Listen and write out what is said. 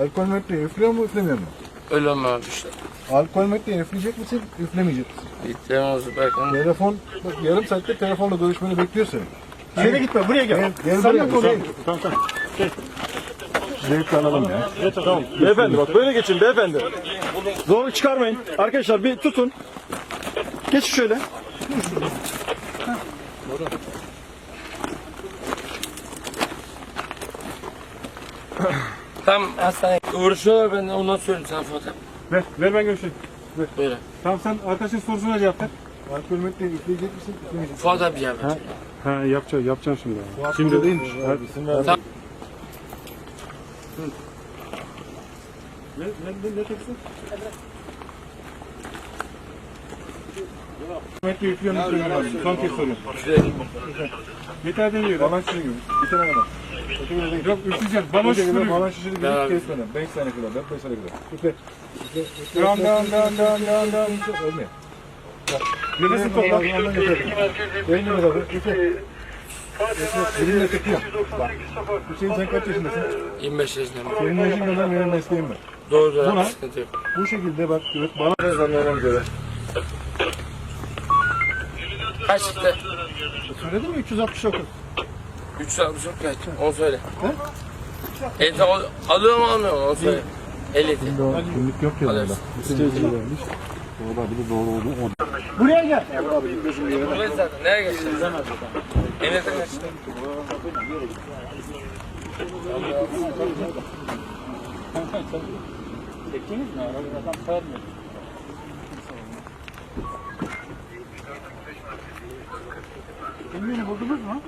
Alkol metre üflüyor mu üflemiyor mu? Öyle mi abi işte. Alkol metre üfleyecek misin üflemeyecek misin? Olsun belki. Telefon, bak yarım saattir telefonla görüşmeni bekliyor seni. Şöyle gitme buraya gel. Gel, gel Sen buraya, gel. Tamam tamam. Zevk alalım ya. Tamam. Beyefendi bak böyle geçin beyefendi. Zorluk çıkarmayın. Arkadaşlar bir tutun. Geç şöyle. Tam hastaneye uğraşıyorlar ben de ondan söyleyeyim sana fotoğraf. Ver, ver ben görüşeyim. Böyle. Tamam sen arkadaşın sorusuna cevap ver. Alkol metre üfleyecek misin üflemeyecek misin? Fotoğraf bir yapacağım. Ha yapacağım, yapacağım şimdi. Bu hakkında değilmiş. Abi, isim ver. Tamam. Ne, ne, ne, ne teksin? Metre yüklüyor musun? Son kez soruyorum. Yeter demiyor. Balans şişiri gibi. Bitene kadar. Yok üfleyeceğim. Bana Öteki de şükür. balans şişiri gibi Devam. kesmeden. 5 saniye kadar. 5 saniye kadar. Üfle. Devam, devam, devam, devam, devam, devam. üfle. Ölme. Nefesini topla. Elini kadar. Üfle. Üfle. Dilinle tekiyor. Bak. Hüseyin sen kaç yaşındasın? 25 yaşındayım. Senin yaşın kadar benim mesleğim var. Doğru Buna-. Bu şekilde bak. Evet, bana zaman göre. Kaç çıktı? Söyledim mi 360 okul? 360 yok kaç? Onu söyle. He? E tamam alıyor mu almıyor mu? Onu söyle. 50 TL. Kimlik yok ya Alırsın. vermiş. Orada bir de doğru oldu. O Buraya gel. Burayı zaten. Nereye geçeceğiz? Enes'e kaçtı. Beni buldunuz mu?